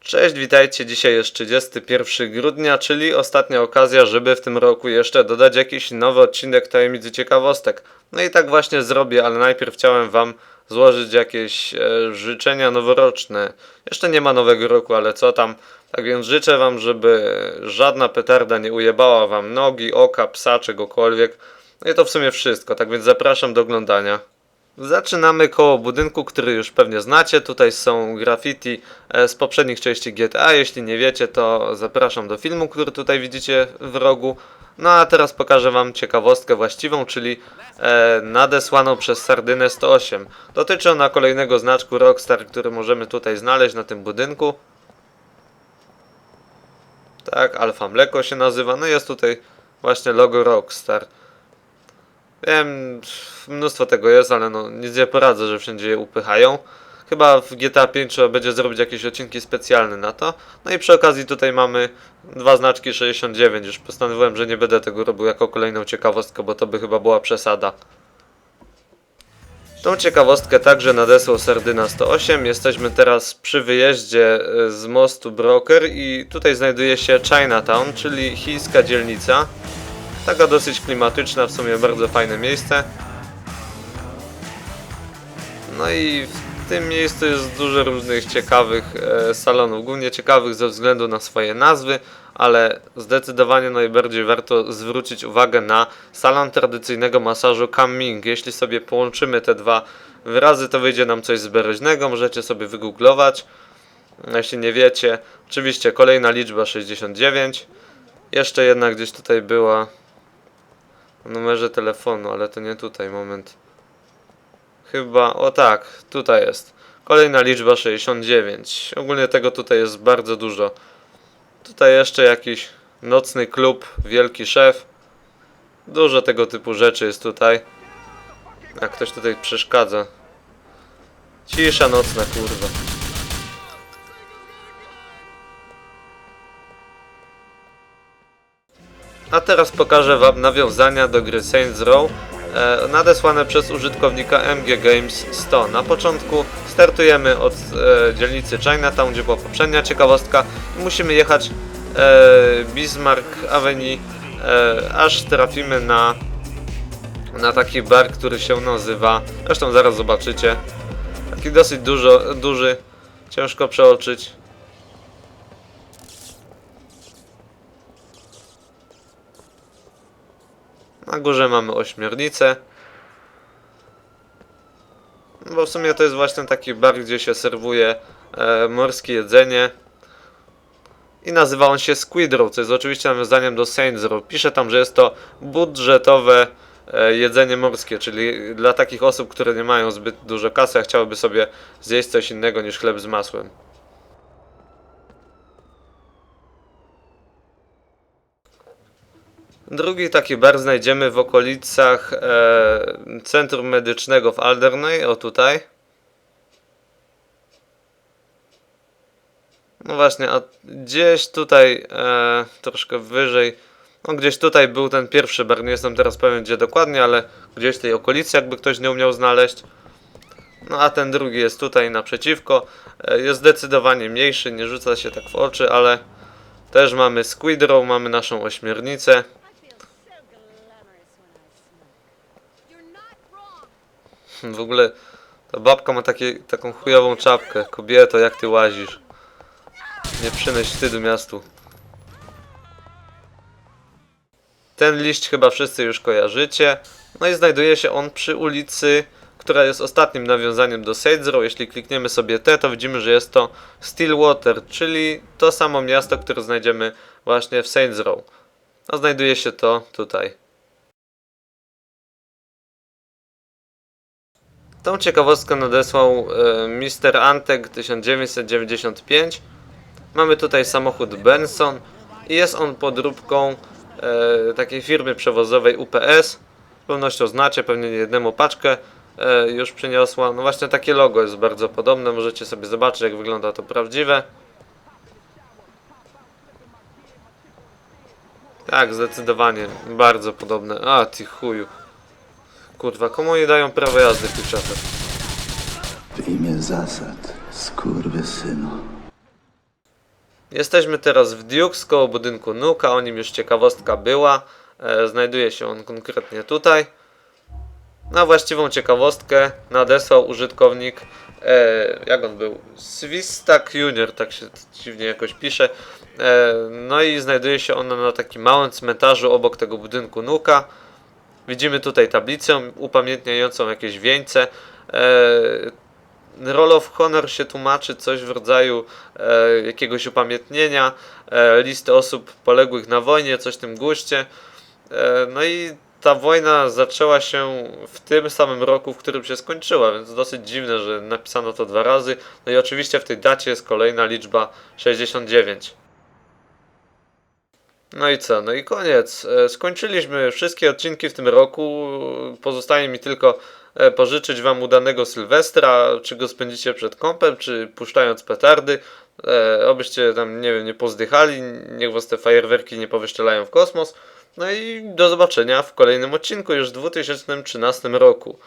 Cześć, witajcie. Dzisiaj jest 31 grudnia, czyli ostatnia okazja, żeby w tym roku jeszcze dodać jakiś nowy odcinek tajemnicy ciekawostek. No i tak właśnie zrobię, ale najpierw chciałem Wam złożyć jakieś e, życzenia noworoczne. Jeszcze nie ma nowego roku, ale co tam. Tak więc życzę Wam, żeby żadna petarda nie ujebała Wam nogi, oka, psa, czegokolwiek. No i to w sumie wszystko, tak więc zapraszam do oglądania. Zaczynamy koło budynku, który już pewnie znacie. Tutaj są graffiti e, z poprzednich części GTA. Jeśli nie wiecie, to zapraszam do filmu, który tutaj widzicie w rogu. No a teraz pokażę Wam ciekawostkę właściwą, czyli e, nadesłaną przez Sardynę 108. Dotyczy ona kolejnego znaczku Rockstar, który możemy tutaj znaleźć na tym budynku. Tak, Alfa Mleko się nazywa. No jest tutaj właśnie logo Rockstar. Wiem, mnóstwo tego jest, ale no nic nie poradzę, że wszędzie je upychają. Chyba w GTA 5 trzeba będzie zrobić jakieś odcinki specjalne na to. No i przy okazji tutaj mamy dwa znaczki 69. Już postanowiłem, że nie będę tego robił jako kolejną ciekawostkę, bo to by chyba była przesada. Tą ciekawostkę także nadesłał Sardyna 108. Jesteśmy teraz przy wyjeździe e, z mostu Broker i tutaj znajduje się Chinatown, czyli chińska dzielnica. Taka dosyć klimatyczna, w sumie bardzo fajne miejsce. No i w tym miejscu jest dużo różnych ciekawych e, salonów, głównie ciekawych ze względu na swoje nazwy, ale zdecydowanie najbardziej warto zwrócić uwagę na salon tradycyjnego masażu Kamming. Jeśli sobie połączymy te dwa wyrazy, to wyjdzie nam coś zbereźnego, możecie sobie wygooglować. Jeśli nie wiecie, oczywiście kolejna liczba 69. Jeszcze jedna gdzieś tutaj była numerze telefonu, ale to nie tutaj, moment. Chyba, o tak, tutaj jest. Kolejna liczba 69. Ogólnie tego tutaj jest bardzo dużo. Tutaj jeszcze jakiś nocny klub, wielki szef. Dużo tego typu rzeczy jest tutaj. A ktoś tutaj przeszkadza. Cisza nocna, kurwa. A teraz pokażę Wam nawiązania do gry Saints Row e, nadesłane przez użytkownika MG Games 100. Na początku startujemy od e, dzielnicy Chinatown, gdzie była poprzednia ciekawostka i musimy jechać e, Bismarck Avenue, e, aż trafimy na, na taki bar, który się nazywa, zresztą zaraz zobaczycie, taki dosyć dużo, duży, ciężko przeoczyć. Na górze mamy ośmiornicę. Bo w sumie to jest właśnie taki bar, gdzie się serwuje e, morskie jedzenie. I nazywa on się Squid Row, co jest oczywiście nawiązaniem do Saints Row. Pisze tam, że jest to budżetowe e, jedzenie morskie, czyli dla takich osób, które nie mają zbyt dużo kasy, a chciałyby sobie zjeść coś innego niż chleb z masłem. Drugi taki bar znajdziemy w okolicach e, Centrum Medycznego w Alderney, o tutaj. No właśnie, a gdzieś tutaj, e, troszkę wyżej, no gdzieś tutaj był ten pierwszy bar, nie jestem teraz pewien gdzie dokładnie, ale gdzieś w tej okolicy, jakby ktoś nie umiał znaleźć. No a ten drugi jest tutaj naprzeciwko, e, jest zdecydowanie mniejszy, nie rzuca się tak w oczy, ale też mamy Squid Row, mamy naszą ośmiornicę. W ogóle ta babka ma takie, taką chujową czapkę. Kobieto, jak ty łazisz? Nie przynoś wstydu miastu. Ten liść chyba wszyscy już kojarzycie. No i znajduje się on przy ulicy, która jest ostatnim nawiązaniem do Row. Jeśli klikniemy sobie T, to widzimy, że jest to Stillwater, czyli to samo miasto, które znajdziemy właśnie w Row. A znajduje się to tutaj. Tą ciekawostkę nadesłał e, Mr. Antek 1995. Mamy tutaj samochód Benson i jest on podróbką e, takiej firmy przewozowej UPS. Z pewnością znacie, pewnie nie jednemu paczkę e, już przyniosła. No właśnie takie logo jest bardzo podobne, możecie sobie zobaczyć jak wygląda to prawdziwe. Tak, zdecydowanie, bardzo podobne. A, ty chuju. Kurwa, komu nie dają prawa jazdy czasach? W imię zasad, skurwysynu. Jesteśmy teraz w Dukes koło budynku Nuka, o nim już ciekawostka była. E, znajduje się on konkretnie tutaj. Na właściwą ciekawostkę nadesłał użytkownik, e, jak on był? Swistak Junior, tak się dziwnie jakoś pisze. E, no i znajduje się ona na takim małym cmentarzu obok tego budynku Nuka. Widzimy tutaj tablicę upamiętniającą jakieś wieńce. E, Roll of Honor się tłumaczy coś w rodzaju e, jakiegoś upamiętnienia, e, listy osób poległych na wojnie, coś w tym guście. No i ta wojna zaczęła się w tym samym roku, w którym się skończyła, więc dosyć dziwne, że napisano to dwa razy. No i oczywiście w tej dacie jest kolejna liczba 69. No i co? No i koniec. E, Skończyliśmy wszystkie odcinki w tym roku. Pozostaje mi tylko e, pożyczyć Wam udanego Sylwestra. Czy go spędzicie przed kąpem, czy puszczając petardy. E, obyście tam, nie wiem, nie pozdychali. Niech Was te fajerwerki nie powyszczelają w kosmos. No i do zobaczenia w kolejnym odcinku już w 2013 roku.